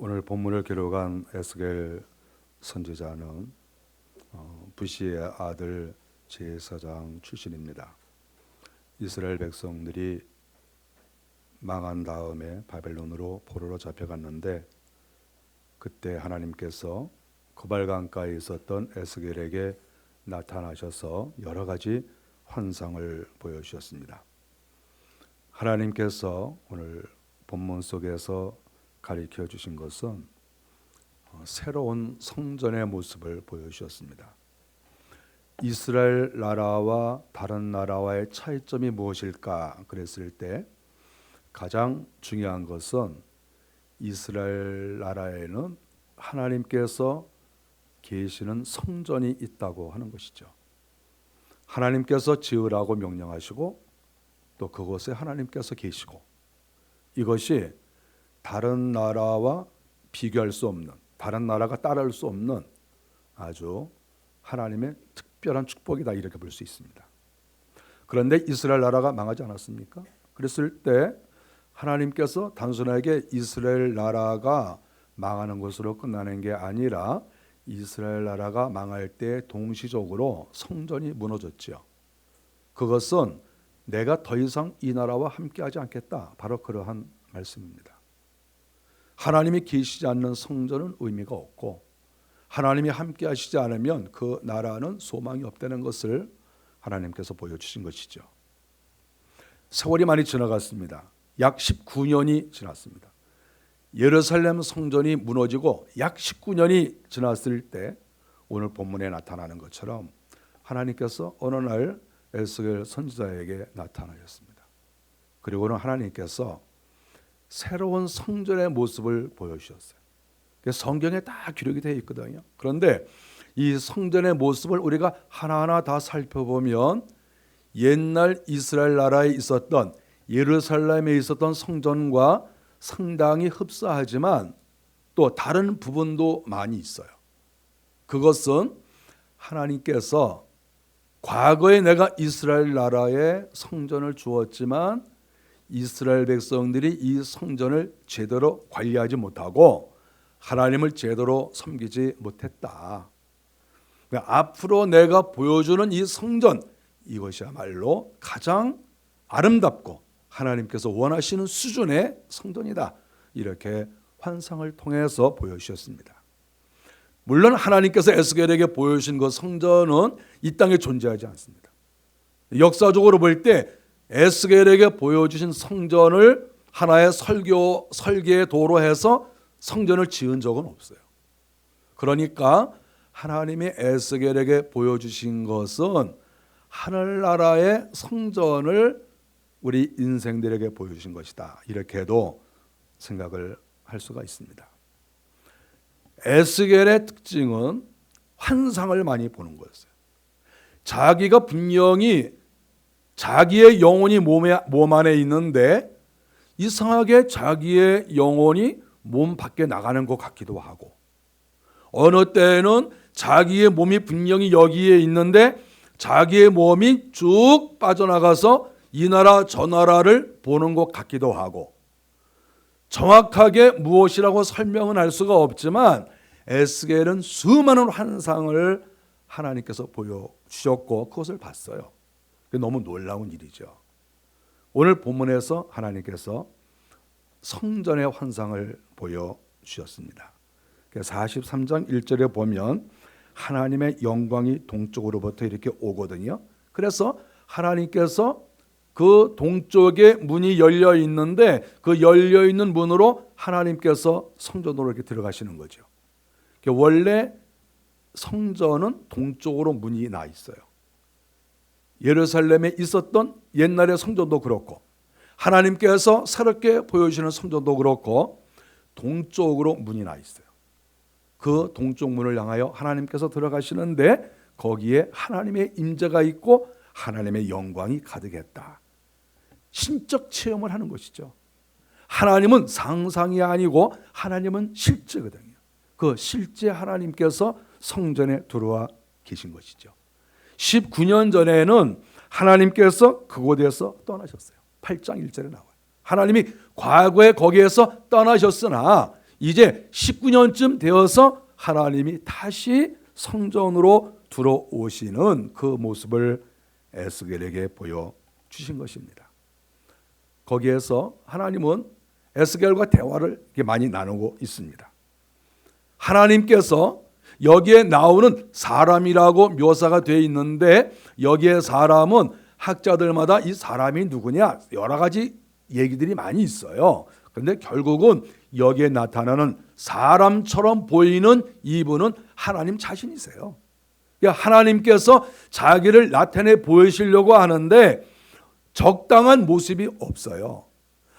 오늘 본문을 기록한 에스겔 선지자는 어, 부시의 아들 제사장 출신입니다. 이스라엘 백성들이 망한 다음에 바벨론으로 포로로 잡혀갔는데 그때 하나님께서 거발강가에 있었던 에스겔에게 나타나셔서 여러 가지 환상을 보여주셨습니다. 하나님께서 오늘 본문 속에서 가리켜 주신 것은 어, 새로운 성전의 모습을 보여주셨습니다. 이스라엘 나라와 다른 나라와의 차이점이 무엇일까 그랬을 때 가장 중요한 것은 이스라엘 나라에는 하나님께서 계시는 성전이 있다고 하는 것이죠. 하나님께서 지으라고 명령하시고 또 그곳에 하나님께서 계시고 이것이 다른 나라와 비교할 수 없는 다른 나라가 따라할 수 없는 아주 하나님의 특별한 축복이다 이렇게 볼 수 있습니다. 그런데 이스라엘 나라가 망하지 않았습니까? 그랬을 때 하나님께서 단순하게 이스라엘 나라가 망하는 것으로 끝나는 게 아니라 이스라엘 나라가 망할 때 동시적으로 성전이 무너졌지요. 그것은 내가 더 이상 이 나라와 함께하지 않겠다. 바로 그러한 말씀입니다. 하나님이 계시지 않는 성전은 의미가 없고 하나님이 함께 하시지 않으면 그 나라는 소망이 없다는 것을 하나님께서 보여주신 것이죠. 세월이 많이 지나갔습니다. 약 19년이 지났습니다. 예루살렘 성전이 무너지고 약 19년이 지났을 때 오늘 본문에 나타나는 것처럼 하나님께서 어느 날 에스겔 선지자에게 나타나셨습니다. 그리고는 하나님께서 새로운 성전의 모습을 보여주셨어요. 성경에 다 기록이 되어 있거든요. 그런데 이 성전의 모습을 우리가 하나하나 다 살펴보면 옛날 이스라엘 나라에 있었던 예루살렘에 있었던 성전과 상당히 흡사하지만 또 다른 부분도 많이 있어요. 그것은 하나님께서 과거에 내가 이스라엘 나라에 성전을 주었지만 이스라엘 백성들이 이 성전을 제대로 관리하지 못하고 하나님을 제대로 섬기지 못했다. 그러니까 앞으로 내가 보여주는 이 성전 이것이야말로 가장 아름답고 하나님께서 원하시는 수준의 성전이다. 이렇게 환상을 통해서 보여주셨습니다. 물론 하나님께서 에스겔에게 보여주신 그 성전은 이 땅에 존재하지 않습니다. 역사적으로 볼 때 에스겔에게 보여주신 성전을 하나의 설교 설계의 도로 해서 성전을 지은 적은 없어요. 그러니까 하나님이 에스겔에게 보여주신 것은 하늘나라의 성전을 우리 인생들에게 보여주신 것이다. 이렇게도 생각을 할 수가 있습니다. 에스겔의 특징은 환상을 많이 보는 거였어요. 자기가 분명히 자기의 영혼이 몸에, 몸 안에 있는데 이상하게 자기의 영혼이 몸 밖에 나가는 것 같기도 하고 어느 때에는 자기의 몸이 분명히 여기에 있는데 자기의 몸이 쭉 빠져나가서 이 나라 저 나라를 보는 것 같기도 하고 정확하게 무엇이라고 설명은 할 수가 없지만 에스겔은 수많은 환상을 하나님께서 보여주셨고 그것을 봤어요. 너무 놀라운 일이죠. 오늘 본문에서 하나님께서 성전의 환상을 보여 주셨습니다. 43장 1절에 보면 하나님의 영광이 동쪽으로부터 이렇게 오거든요. 그래서 하나님께서 그 동쪽에 문이 열려 있는데 그 열려 있는 문으로 하나님께서 성전으로 이렇게 들어가시는 거죠. 원래 성전은 동쪽으로 문이 나 있어요. 예루살렘에 있었던 옛날의 성전도 그렇고 하나님께서 새롭게 보여주시는 성전도 그렇고 동쪽으로 문이 나 있어요. 그 동쪽 문을 향하여 하나님께서 들어가시는데 거기에 하나님의 임재가 있고 하나님의 영광이 가득했다. 신적 체험을 하는 것이죠. 하나님은 상상이 아니고 하나님은 실제거든요. 그 실제 하나님께서 성전에 들어와 계신 것이죠. 19년 전에는 하나님께서 그곳에서 떠나셨어요. 8장 1절에 나와요. 하나님이 과거에 거기에서 떠나셨으나 이제 19년쯤 되어서 하나님이 다시 성전으로 들어오시는 그 모습을 에스겔에게 보여 주신 것입니다. 거기에서 하나님은 에스겔과 대화를 많이 나누고 있습니다. 하나님께서 여기에 나오는 사람이라고 묘사가 되어 있는데 여기에 사람은 학자들마다 이 사람이 누구냐 여러 가지 얘기들이 많이 있어요. 그런데 결국은 여기에 나타나는 사람처럼 보이는 이분은 하나님 자신이세요. 그러니까 하나님께서 자기를 나타내 보이시려고 하는데 적당한 모습이 없어요.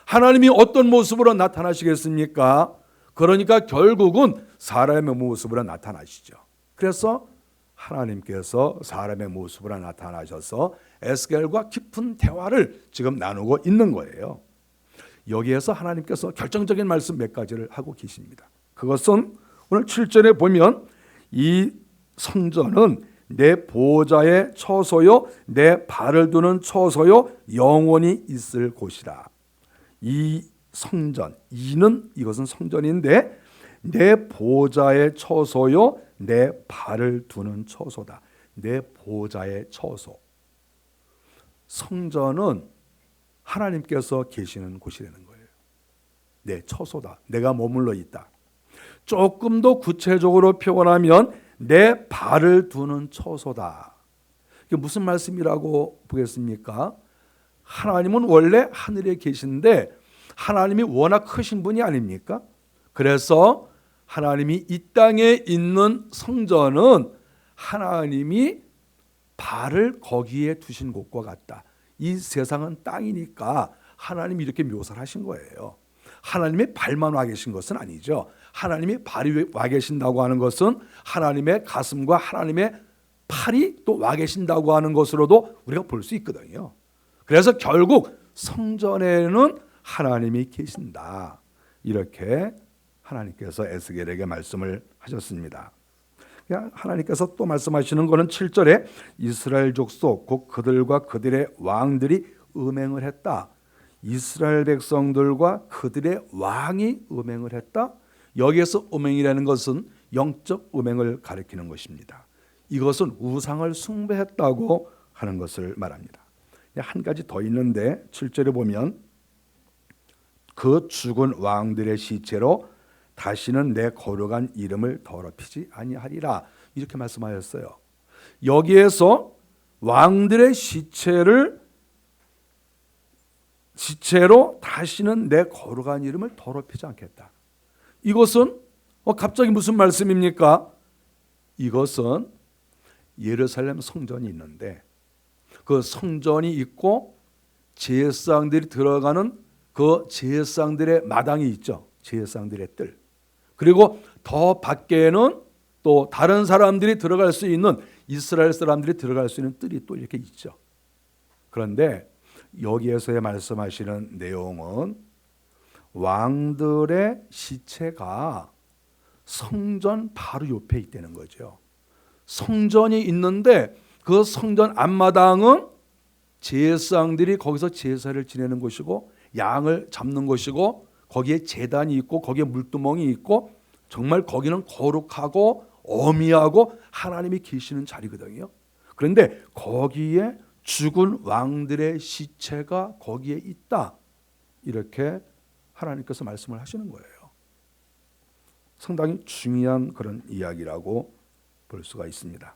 하나님이 어떤 모습으로 나타나시겠습니까? 그러니까 결국은 사람의 모습으로 나타나시죠. 그래서 하나님께서 사람의 모습으로 나타나셔서 에스겔과 깊은 대화를 지금 나누고 있는 거예요. 여기에서 하나님께서 결정적인 말씀 몇 가지를 하고 계십니다. 그것은 오늘 7절에 보면 이 성전은 내 보좌의 처소요 내 발을 두는 처소요 영원히 있을 곳이라. 이 성전 이는 이것은 성전인데 내 보좌의 처소요 내 발을 두는 처소다. 내 보좌의 처소. 성전은 하나님께서 계시는 곳이라는 거예요. 내 처소다. 내가 머물러 있다. 조금 더 구체적으로 표현하면 내 발을 두는 처소다. 이게 무슨 말씀이라고 보겠습니까? 하나님은 원래 하늘에 계신데 하나님이 워낙 크신 분이 아닙니까? 그래서 하나님이 이 땅에 있는 성전은 하나님이 발을 거기에 두신 곳과 같다. 이 세상은 땅이니까 하나님이 이렇게 묘사를 하신 거예요. 하나님의 발만 와 계신 것은 아니죠. 하나님이 발이 와 계신다고 하는 것은 하나님의 가슴과 하나님의 팔이 또 와 계신다고 하는 것으로도 우리가 볼 수 있거든요. 그래서 결국 성전에는 하나님이 계신다. 이렇게 하나님께서 에스겔에게 말씀을 하셨습니다. 하나님께서 또 말씀하시는 것은 7절에 이스라엘 족속 곧 그들과 그들의 왕들이 음행을 했다. 이스라엘 백성들과 그들의 왕이 음행을 했다. 여기에서 음행이라는 것은 영적 음행을 가리키는 것입니다. 이것은 우상을 숭배했다고 하는 것을 말합니다. 한 가지 더 있는데 7절에 보면 그 죽은 왕들의 시체로 다시는 내 거룩한 이름을 더럽히지 아니하리라 이렇게 말씀하셨어요. 여기에서 왕들의 시체를 시체로 다시는 내 거룩한 이름을 더럽히지 않겠다. 이것은 어, 갑자기 무슨 말씀입니까? 이것은 예루살렘 성전이 있는데 그 성전이 있고 제사장들이 들어가는 그 제사장들의 마당이 있죠. 제사장들의 뜰. 그리고 더 밖에는 또 다른 사람들이 들어갈 수 있는 이스라엘 사람들이 들어갈 수 있는 뜰이 또 이렇게 있죠. 그런데 여기에서의 말씀하시는 내용은 왕들의 시체가 성전 바로 옆에 있다는 거죠. 성전이 있는데 그 성전 앞마당은 제사장들이 거기서 제사를 지내는 곳이고 양을 잡는 곳이고 거기에 재단이 있고 거기에 물두멍이 있고 정말 거기는 거룩하고 어미하고 하나님이 계시는 자리거든요. 그런데 거기에 죽은 왕들의 시체가 거기에 있다. 이렇게 하나님께서 말씀을 하시는 거예요. 상당히 중요한 그런 이야기라고 볼 수가 있습니다.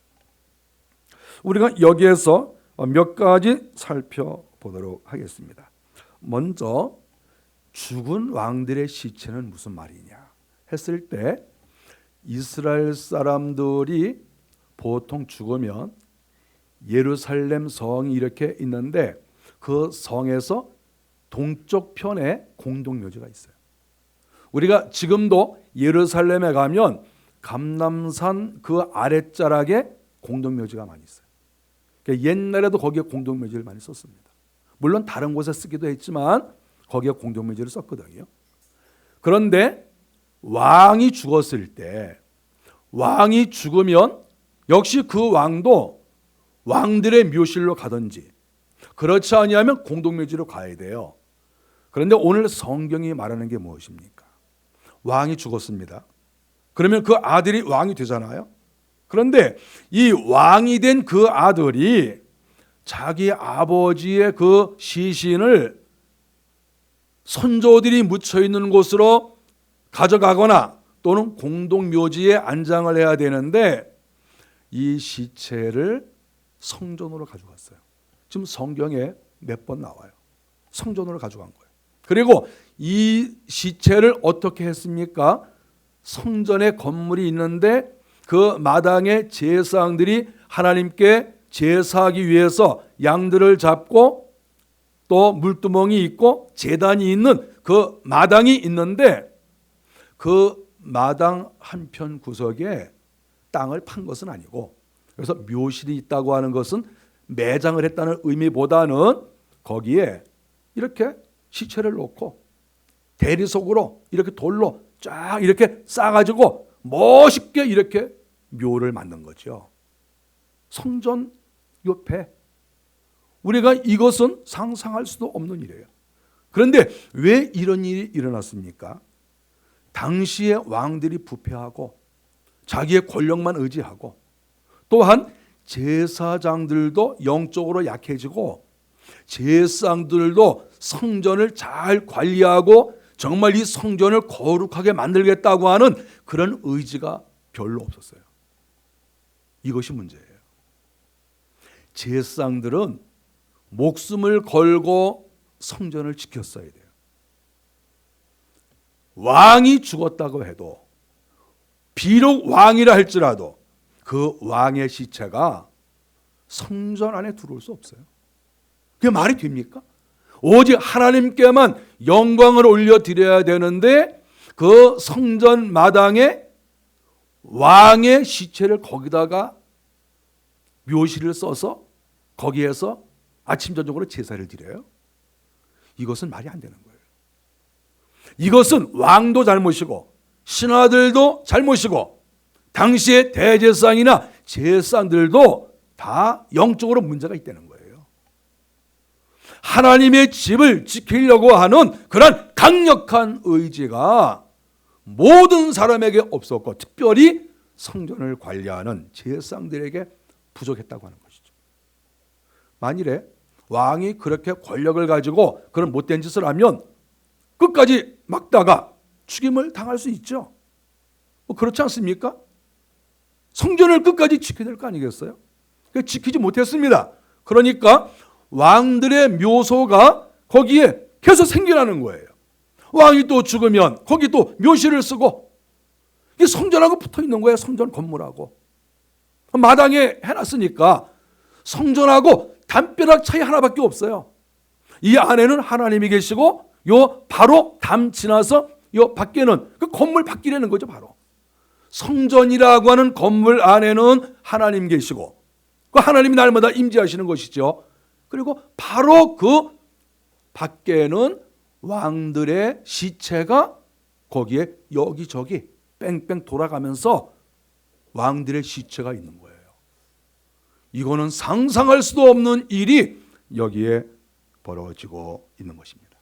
우리가 여기에서 몇 가지 살펴보도록 하겠습니다. 먼저 죽은 왕들의 시체는 무슨 말이냐 했을 때 이스라엘 사람들이 보통 죽으면 예루살렘 성이 이렇게 있는데 그 성에서 동쪽 편에 공동 묘지가 있어요. 우리가 지금도 예루살렘에 가면 감남산 그 아랫자락에 공동 묘지가 많이 있어요. 그러니까 옛날에도 거기에 공동 묘지를 많이 썼습니다. 물론 다른 곳에 쓰기도 했지만 거기에 공동묘지를 썼거든요. 그런데 왕이 죽었을 때 왕이 죽으면 역시 그 왕도 왕들의 묘실로 가든지 그렇지 아니하면 공동묘지로 가야 돼요. 그런데 오늘 성경이 말하는 게 무엇입니까? 왕이 죽었습니다. 그러면 그 아들이 왕이 되잖아요. 그런데 이 왕이 된 그 아들이 자기 아버지의 그 시신을 선조들이 묻혀 있는 곳으로 가져가거나 또는 공동 묘지에 안장을 해야 되는데 이 시체를 성전으로 가져갔어요. 지금 성경에 몇 번 나와요. 성전으로 가져간 거예요. 그리고 이 시체를 어떻게 했습니까? 성전에 건물이 있는데 그 마당에 제사장들이 하나님께 제사하기 위해서 양들을 잡고 또 물두멍이 있고 재단이 있는 그 마당이 있는데 그 마당 한편 구석에 땅을 판 것은 아니고 그래서 묘실이 있다고 하는 것은 매장을 했다는 의미보다는 거기에 이렇게 시체를 놓고 대리석으로 이렇게 돌로 쫙 이렇게 싸가지고 멋있게 이렇게 묘를 만든 거죠. 성전 옆에 우리가 이것은 상상할 수도 없는 일이에요. 그런데 왜 이런 일이 일어났습니까? 당시에 왕들이 부패하고 자기의 권력만 의지하고 또한 제사장들도 영적으로 약해지고 제사장들도 성전을 잘 관리하고 정말 이 성전을 거룩하게 만들겠다고 하는 그런 의지가 별로 없었어요. 이것이 문제예요. 제사장들은 목숨을 걸고 성전을 지켰어야 돼요. 왕이 죽었다고 해도 비록 왕이라 할지라도 그 왕의 시체가 성전 안에 들어올 수 없어요. 그게 말이 됩니까? 오직 하나님께만 영광을 올려드려야 되는데 그 성전 마당에 왕의 시체를 거기다가 묘시를 써서 거기에서 아침 저녁으로 제사를 드려요. 이것은 말이 안 되는 거예요. 이것은 왕도 잘못이고 신하들도 잘못이고 당시의 대제사장이나 제사장들도 다 영적으로 문제가 있다는 거예요. 하나님의 집을 지키려고 하는 그런 강력한 의지가 모든 사람에게 없었고 특별히 성전을 관리하는 제사장들에게 부족했다고 하는 것이죠. 만일에 왕이 그렇게 권력을 가지고 그런 못된 짓을 하면 끝까지 막다가 죽임을 당할 수 있죠. 뭐 그렇지 않습니까? 성전을 끝까지 지켜야 될 거 아니겠어요? 지키지 못했습니다. 그러니까 왕들의 묘소가 거기에 계속 생겨나는 거예요. 왕이 또 죽으면 거기 또 묘실을 쓰고 이 성전하고 붙어 있는 거예요. 성전 건물하고 마당에 해놨으니까 성전하고 담벼락 차이 하나밖에 없어요. 이 안에는 하나님이 계시고 요 바로 담 지나서 요 밖에는 그 건물 밖이라는 거죠, 바로. 성전이라고 하는 건물 안에는 하나님 계시고 그 하나님이 날마다 임재하시는 것이죠. 그리고 바로 그 밖에는 왕들의 시체가 거기에 여기저기 뺑뺑 돌아가면서 왕들의 시체가 있는 거예요. 이거는 상상할 수도 없는 일이 여기에 벌어지고 있는 것입니다.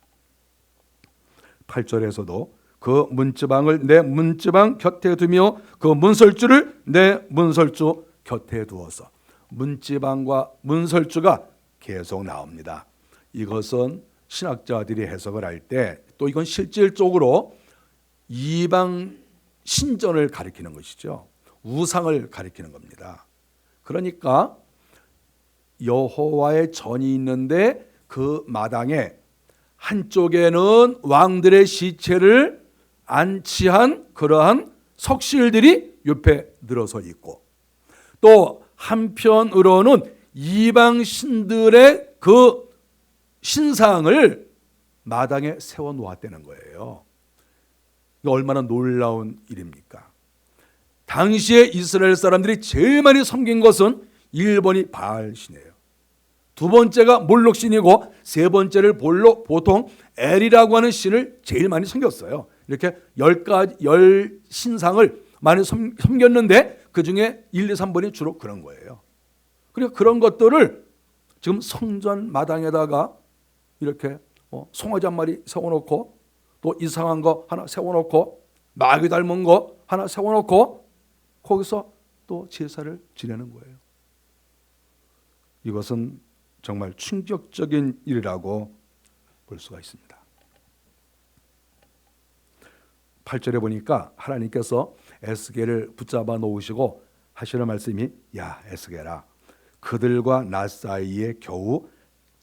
8절에서도 그 문지방을 내 문지방 곁에 두며 그 문설주를 내 문설주 곁에 두어서 문지방과 문설주가 계속 나옵니다. 이것은 신학자들이 해석을 할 때 또 이건 실질적으로 이방 신전을 가리키는 것이죠. 우상을 가리키는 겁니다. 그러니까 여호와의 전이 있는데 그 마당에 한쪽에는 왕들의 시체를 안치한 그러한 석실들이 옆에 늘어서 있고 또 한편으로는 이방 신들의 그 신상을 마당에 세워 놓았다는 거예요. 얼마나 놀라운 일입니까? 당시에 이스라엘 사람들이 제일 많이 섬긴 것은 1번이 바알 신이에요. 두 번째가 몰록신이고 세 번째를 볼로 보통 엘이라고 하는 신을 제일 많이 섬겼어요. 이렇게 열 가지 열 신상을 많이 섬, 섬겼는데 그 중에 1, 2, 3번이 주로 그런 거예요. 그리고 그런 것들을 지금 성전 마당에다가 이렇게 어, 송아지 한 마리 세워놓고 또 이상한 거 하나 세워놓고 마귀 닮은 거 하나 세워놓고 거기서 또 제사를 지내는 거예요. 이것은 정말 충격적인 일이라고 볼 수가 있습니다. 8절에 보니까 하나님께서 에스겔을 붙잡아 놓으시고 하시는 말씀이 야 에스겔아 그들과 나 사이에 겨우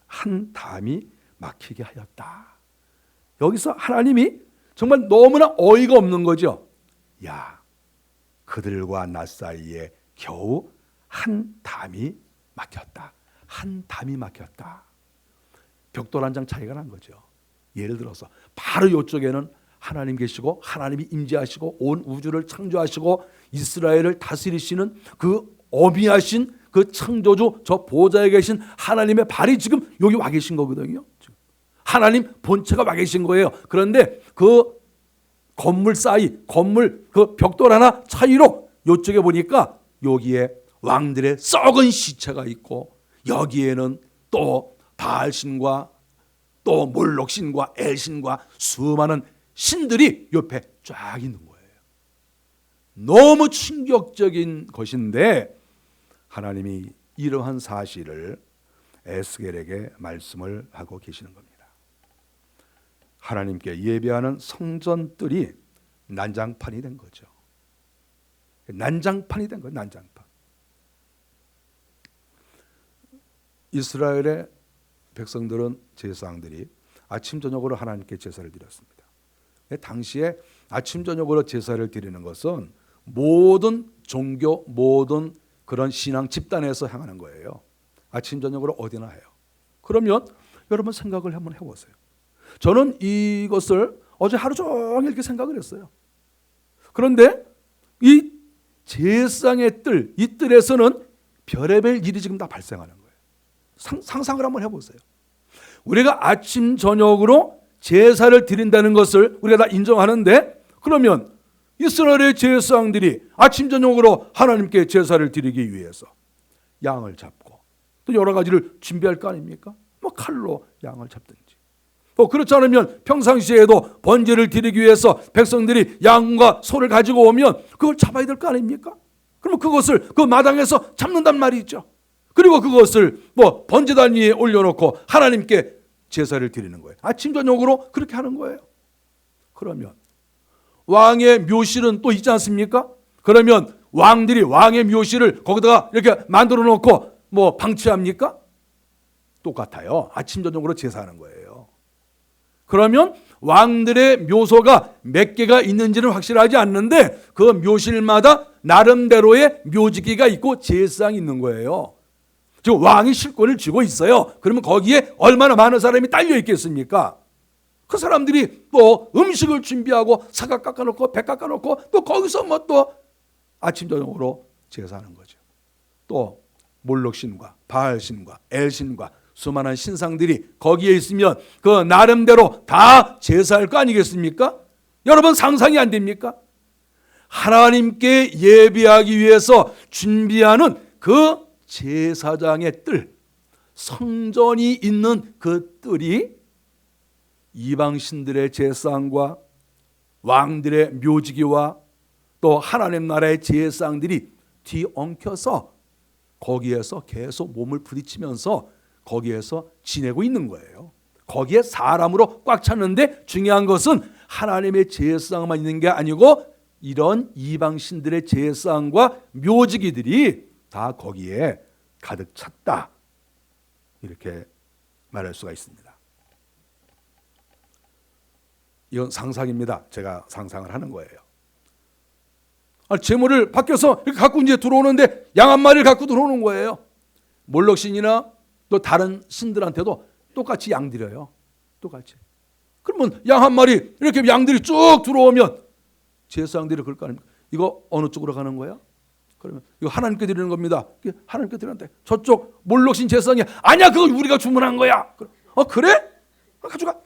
한 담이 막히게 하였다. 여기서 하나님이 정말 너무나 어이가 없는 거죠. 야 그들과 나 사이에 겨우 한 담이 막혔다. 한 담이 막혔다. 벽돌 한 장 차이가 난 거죠. 예를 들어서 바로 이쪽에는 하나님 계시고 하나님이 임재하시고 온 우주를 창조하시고 이스라엘을 다스리시는 그 어미하신 그 창조주 저 보좌에 계신 하나님의 발이 지금 여기 와 계신 거거든요. 하나님 본체가 와 계신 거예요. 그런데 그 건물 사이 건물 그 벽돌 하나 차이로 이쪽에 보니까 여기에 왕들의 썩은 시체가 있고 여기에는 또 바알신과 또 몰록신과 엘신과 수많은 신들이 옆에 쫙 있는 거예요. 너무 충격적인 것인데 하나님이 이러한 사실을 에스겔에게 말씀을 하고 계시는 겁니다. 하나님께 예배하는 성전들이 난장판이 된 거죠. 난장판이 된 거예요. 난장판. 이스라엘의 백성들은 제사장들이 아침 저녁으로 하나님께 제사를 드렸습니다. 당시에 아침 저녁으로 제사를 드리는 것은 모든 종교 모든 그런 신앙 집단에서 향하는 거예요. 아침 저녁으로 어디나 해요. 그러면 여러분 생각을 한번 해보세요. 저는 이것을 어제 하루 종일 이렇게 생각을 했어요. 그런데 이 제상의 뜰, 이 뜰에서는 별의별 일이 지금 다 발생하는. 상, 상상을 한번 해보세요. 우리가 아침 저녁으로 제사를 드린다는 것을 우리가 다 인정하는데 그러면 이스라엘의 제사장들이 아침 저녁으로 하나님께 제사를 드리기 위해서 양을 잡고 또 여러 가지를 준비할 거 아닙니까? 뭐 칼로 양을 잡든지. 뭐 그렇지 않으면 평상시에도 번제를 드리기 위해서 백성들이 양과 소를 가지고 오면 그걸 잡아야 될 거 아닙니까? 그러면 그것을 그 마당에서 잡는단 말이죠. 그리고 그것을 뭐 번제단 위에 올려놓고 하나님께 제사를 드리는 거예요. 아침 저녁으로 그렇게 하는 거예요. 그러면 왕의 묘실은 또 있지 않습니까? 그러면 왕들이 왕의 묘실을 거기다가 이렇게 만들어 놓고 뭐 방치합니까? 똑같아요. 아침 저녁으로 제사하는 거예요. 그러면 왕들의 묘소가 몇 개가 있는지는 확실하지 않는데 그 묘실마다 나름대로의 묘지기가 있고 제사장이 있는 거예요. 즉 왕이 실권을 쥐고 있어요. 그러면 거기에 얼마나 많은 사람이 딸려 있겠습니까? 그 사람들이 또 음식을 준비하고 사각 깎아놓고 배 깎아놓고 또 거기서 뭐 또 아침 저녁으로 제사하는 거죠. 또 몰록신과 바알신과 엘신과 수많은 신상들이 거기에 있으면 그 나름대로 다 제사할 거 아니겠습니까? 여러분 상상이 안 됩니까? 하나님께 예배하기 위해서 준비하는 그 제사장의 뜰, 성전이 있는 그 뜰이 이방 신들의 제사장과 왕들의 묘지기와 또 하나님 나라의 제사장들이 뒤엉켜서 거기에서 계속 몸을 부딪히면서 거기에서 지내고 있는 거예요. 거기에 사람으로 꽉 찼는데 중요한 것은 하나님의 제사장만 있는 게 아니고 이런 이방 신들의 제사장과 묘지기들이 다 거기에 가득 찼다. 이렇게 말할 수가 있습니다. 이건 상상입니다. 제가 상상을 하는 거예요. 재물을 밖에서 갖고 이제 들어오는데 양 한 마리를 갖고 들어오는 거예요. 몰록신이나 또 다른 신들한테도 똑같이 양 드려요. 똑같이. 그러면 양 한 마리 이렇게 양들이 쭉 들어오면 제사장들이 그럴 거 아닙니까? 이거 어느 쪽으로 가는 거야? 그러면 이거 하나님께 드리는 겁니다. 하나님께 드리는데 저쪽 몰록신 제사장이 아니야 그거 우리가 주문한 거야. 어 그래? 가져가.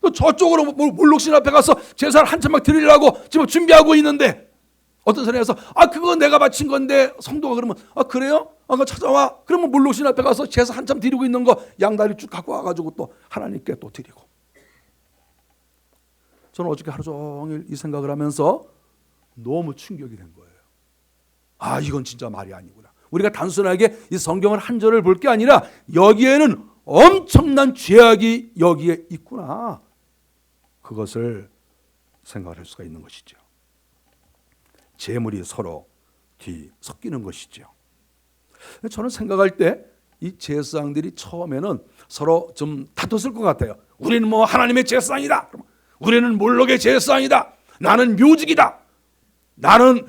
또 저쪽으로 몰록신 앞에 가서 제사를 한참 막 드리려고 지금 준비하고 있는데 어떤 사람이 와서 아 그거 내가 바친 건데 성도가 그러면 아 그래요? 아그 찾아와. 그러면 몰록신 앞에 가서 제사 한참 드리고 있는 거 양다리 쭉 갖고 와가지고 또 하나님께 또 드리고. 저는 어저께 하루 종일 이 생각을 하면서 너무 충격이 된 거예요. 아, 이건 진짜 말이 아니구나. 우리가 단순하게 이 성경을 한 절을 볼 게 아니라 여기에는 엄청난 죄악이 여기에 있구나. 그것을 생각할 수가 있는 것이죠. 재물이 서로 뒤 섞이는 것이죠. 저는 생각할 때 이 제사장들이 처음에는 서로 좀 다퉜을 것 같아요. 우리는 뭐 하나님의 제사장이다. 우리는 몰록의 제사장이다. 나는 묘직이다. 나는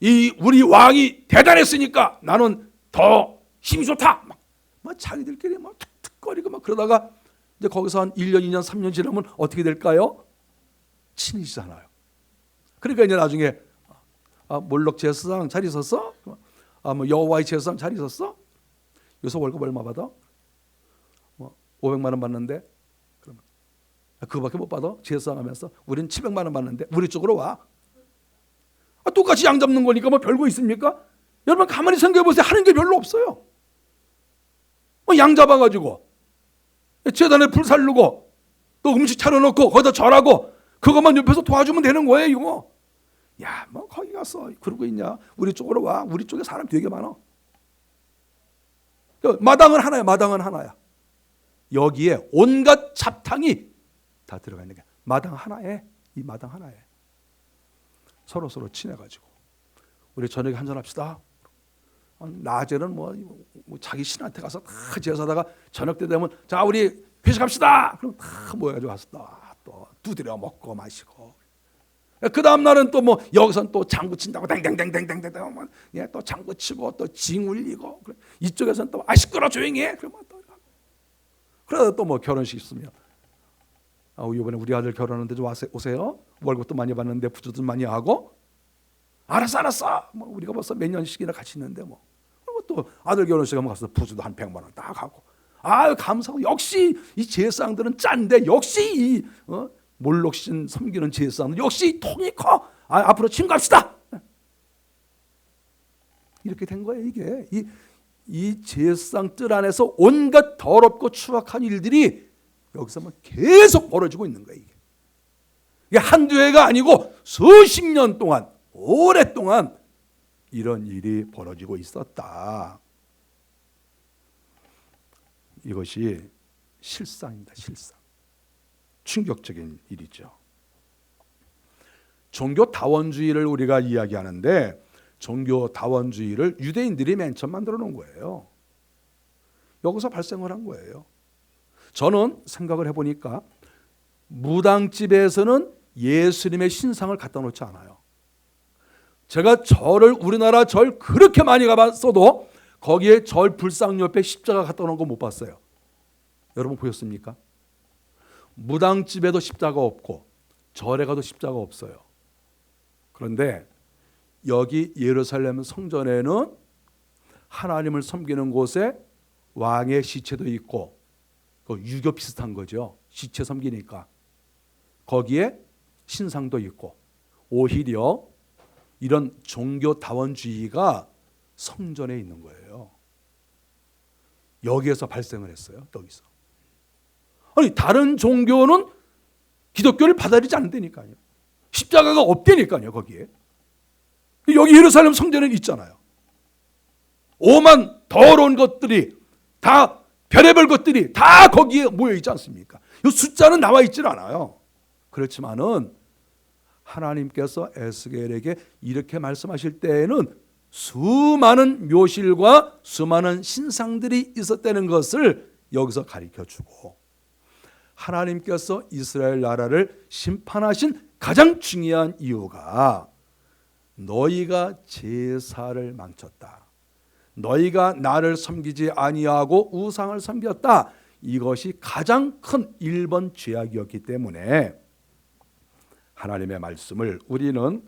이 우리 왕이 대단했으니까 나는 더 힘이 좋다. 막, 막 자기들끼리 막 툭툭거리고 막 그러다가 이제 거기서 한 1년, 2년, 3년 지나면 어떻게 될까요? 친해지잖아요. 그러니까 이제 나중에 아, 몰록 제사장 잘 있었어? 아, 뭐 여호와의 제사장 잘 있었어? 요새 월급 얼마 받아? 뭐 500만 원 받는데 그러면 아, 그거밖에 못 받아? 제사장 하면서 우린 700만 원 받는데 우리 쪽으로 와. 아, 똑같이 양 잡는 거니까 뭐 별거 있습니까? 여러분 가만히 생각해 보세요. 하는 게 별로 없어요. 뭐 양 잡아가지고 재단에 불 살르고 또 음식 차려놓고 거기다 절하고 그것만 옆에서 도와주면 되는 거예요 이거. 야, 뭐 거기 가서 그러고 있냐? 우리 쪽으로 와. 우리 쪽에 사람 되게 많아. 그 마당은 하나야. 마당은 하나야. 여기에 온갖 잡탕이 다 들어가 있는 게 마당 하나에 이 마당 하나에 서로 서로 친해가지고. 우리 저녁에 한잔 합시다. 어, 낮에는 뭐, 뭐 자기 신한테 가서 다 제사다가 저녁 때 되면 자 우리 회식합시다. 그럼 다 모여가지고 가서 또 두드려 먹고 마시고. 그 다음 날은 또 뭐 여기선 또 장구 친다고 댕댕댕댕댕댕 뭐, 예, 또 장구 치고 또 징 울리고 이쪽에서는 또아 시끄러 조용히 해. 그러면 또 그러다 또 뭐 결혼식 있으면 아 이번에 우리 아들 결혼하는데 좀 오세요 월급도 많이 받는데 부주도 많이 하고 알았어 알았어 뭐 우리가 벌써 몇 년씩이나 같이 있는데 뭐 그리고 또 아들 결혼식 하면 가서 부주도 한 100만 원 딱 하고 아 감사하고 역시 이 제사장들은 짠데 역시 이 어? 몰록신 섬기는 제사장 역시 통이 커. 아, 앞으로 친구합시다. 이렇게 된 거예요 이게 이, 이 제사장 뜰 안에서 온갖 더럽고 추악한 일들이 여기서 막 계속 벌어지고 있는 거예요 이게. 이게 한두 해가 아니고 수십 년 동안 오랫동안 이런 일이 벌어지고 있었다. 이것이 실상입니다 실상. 충격적인 일이죠. 종교 다원주의를 우리가 이야기하는데 종교 다원주의를 유대인들이 맨 처음 만들어 놓은 거예요. 여기서 발생을 한 거예요. 저는 생각을 해보니까 무당집에서는 예수님의 신상을 갖다 놓지 않아요. 제가 절을 우리나라 절 그렇게 많이 가봤어도 거기에 절 불상 옆에 십자가 갖다 놓은 거 못 봤어요. 여러분 보셨습니까? 무당집에도 십자가 없고 절에 가도 십자가 없어요. 그런데 여기 예루살렘 성전에는 하나님을 섬기는 곳에 왕의 시체도 있고 그 유교 비슷한 거죠. 시체 섬기니까 거기에 신상도 있고 오히려 이런 종교 다원주의가 성전에 있는 거예요. 여기에서 발생을 했어요. 여기서. 아니 다른 종교는 기독교를 받아들이지 않는다니까요. 십자가가 없다니까요 거기에. 여기 예루살렘 성전에 있잖아요. 오만 더러운 것들이 다 별의별 것들이 다 거기에 모여 있지 않습니까? 이 숫자는 나와 있질 않아요. 그렇지만은 하나님께서 에스겔에게 이렇게 말씀하실 때에는 수많은 묘실과 수많은 신상들이 있었다는 것을 여기서 가르쳐 주고 하나님께서 이스라엘 나라를 심판하신 가장 중요한 이유가 너희가 제사를 망쳤다. 너희가 나를 섬기지 아니하고 우상을 섬겼다. 이것이 가장 큰 1번 죄악이었기 때문에 하나님의 말씀을 우리는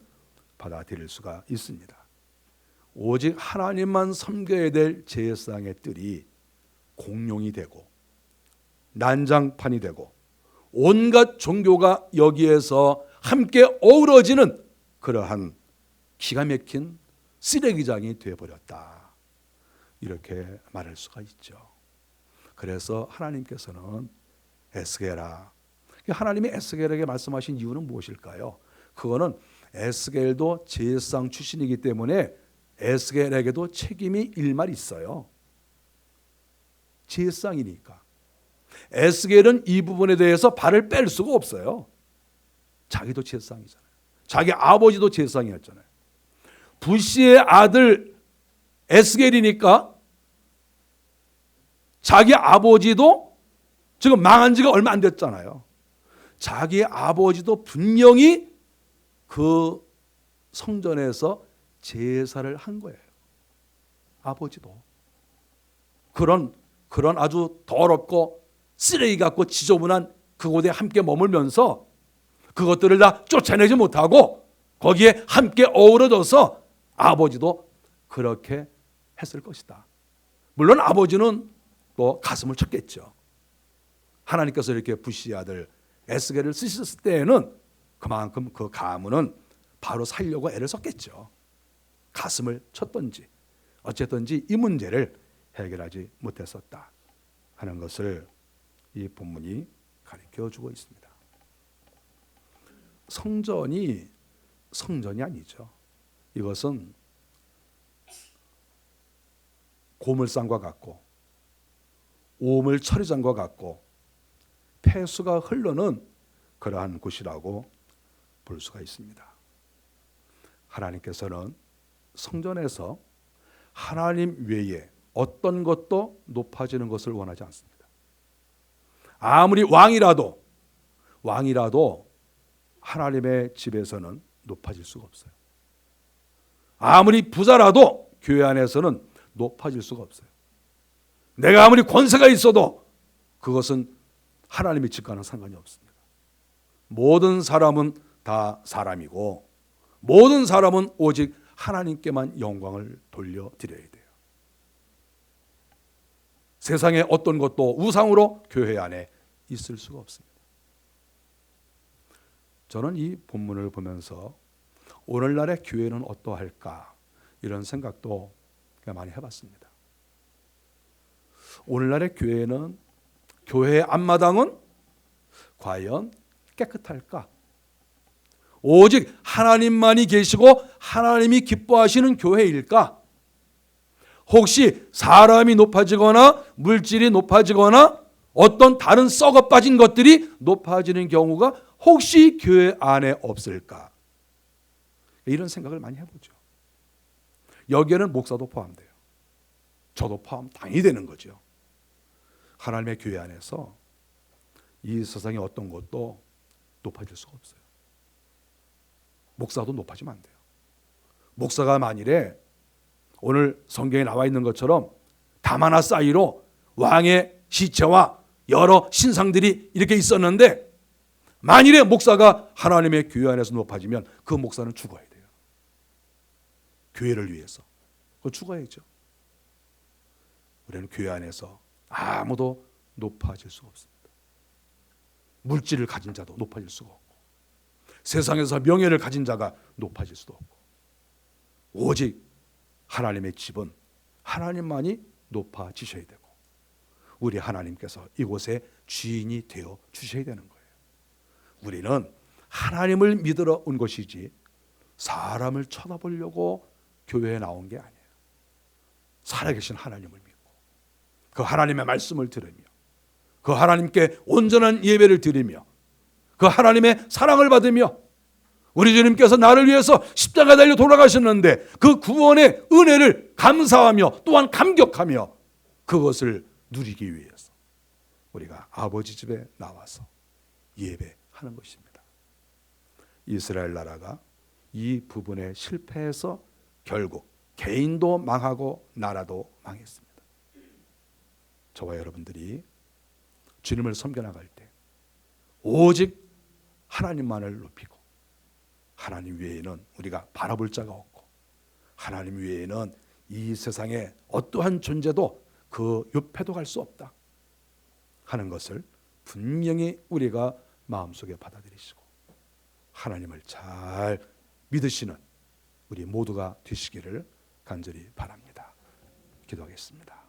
받아들일 수가 있습니다. 오직 하나님만 섬겨야 될 제사장의 뜰이 공룡이 되고 난장판이 되고 온갖 종교가 여기에서 함께 어우러지는 그러한 기가 막힌 쓰레기장이 되어버렸다. 이렇게 말할 수가 있죠. 그래서 하나님께서는 에스겔아 하나님이 에스겔에게 말씀하신 이유는 무엇일까요? 그거는 에스겔도 제사장 출신이기 때문에 에스겔에게도 책임이 일말 있어요. 제사장이니까. 에스겔은 이 부분에 대해서 발을 뺄 수가 없어요. 자기도 제사장이잖아요. 자기 아버지도 제사장이었잖아요. 부시의 아들 에스겔이니까 자기 아버지도 지금 망한 지가 얼마 안 됐잖아요. 자기 아버지도 분명히 그 성전에서 제사를 한 거예요. 아버지도. 그런 그런 아주 더럽고 쓰레기 같고 지저분한 그곳에 함께 머물면서 그것들을 다 쫓아내지 못하고 거기에 함께 어우러져서 아버지도 그렇게 했을 것이다. 물론 아버지는 또 가슴을 쳤겠죠. 하나님께서 이렇게 부시 아들 에스겔을 쓰셨을 때에는 그만큼 그 가문은 바로 살려고 애를 썼겠죠. 가슴을 쳤던지 어쨌든지 이 문제를 해결하지 못했었다 하는 것을 이 본문이 가르쳐 주고 있습니다. 성전이 성전이 아니죠. 이것은 고물상과 같고 오물 처리장과 같고 폐수가 흐르는 그러한 곳이라고 볼 수가 있습니다. 하나님께서는 성전에서 하나님 외에 어떤 것도 높아지는 것을 원하지 않습니다. 아무리 왕이라도 왕이라도 하나님의 집에서는 높아질 수가 없어요. 아무리 부자라도 교회 안에서는 높아질 수가 없어요. 내가 아무리 권세가 있어도 그것은 하나님의 집과는 상관이 없습니다. 모든 사람은 다 사람이고 모든 사람은 오직 하나님께만 영광을 돌려드려야 돼요. 세상에 어떤 것도 우상으로 교회 안에 있을 수가 없습니다. 저는 이 본문을 보면서 오늘날의 교회는 어떠할까 이런 생각도 많이 해봤습니다. 오늘날의 교회는 교회의 앞마당은 과연 깨끗할까? 오직 하나님만이 계시고 하나님이 기뻐하시는 교회일까? 혹시 사람이 높아지거나 물질이 높아지거나 어떤 다른 썩어 빠진 것들이 높아지는 경우가 혹시 교회 안에 없을까? 이런 생각을 많이 해보죠. 여기에는 목사도 포함돼요. 저도 포함 당연히 되는 거죠. 하나님의 교회 안에서 이 세상의 어떤 것도 높아질 수가 없어요. 목사도 높아지면 안 돼요. 목사가 만일에 오늘 성경에 나와 있는 것처럼 다마나 사이로 왕의 시체와 여러 신상들이 이렇게 있었는데 만일에 목사가 하나님의 교회 안에서 높아지면 그 목사는 죽어야 돼요. 교회를 위해서. 그 죽어야죠. 우리는 교회 안에서 아무도 높아질 수가 없습니다. 물질을 가진 자도 높아질 수가 없고 세상에서 명예를 가진 자가 높아질 수도 없고 오직 하나님의 집은 하나님만이 높아지셔야 되고 우리 하나님께서 이곳에 주인이 되어 주셔야 되는 거예요. 우리는 하나님을 믿으러 온 것이지 사람을 쳐다보려고 교회에 나온 게 아니에요. 살아계신 하나님을 그 하나님의 말씀을 들으며 그 하나님께 온전한 예배를 드리며 그 하나님의 사랑을 받으며 우리 주님께서 나를 위해서 십자가 달려 돌아가셨는데 그 구원의 은혜를 감사하며 또한 감격하며 그것을 누리기 위해서 우리가 아버지 집에 나와서 예배하는 것입니다. 이스라엘 나라가 이 부분에 실패해서 결국 개인도 망하고 나라도 망했습니다. 저와 여러분들이 주님을 섬겨나갈 때 오직 하나님만을 높이고 하나님 외에는 우리가 바라볼 자가 없고 하나님 외에는 이 세상에 어떠한 존재도 그 옆에도 갈 수 없다 하는 것을 분명히 우리가 마음속에 받아들이시고 하나님을 잘 믿으시는 우리 모두가 되시기를 간절히 바랍니다. 기도하겠습니다.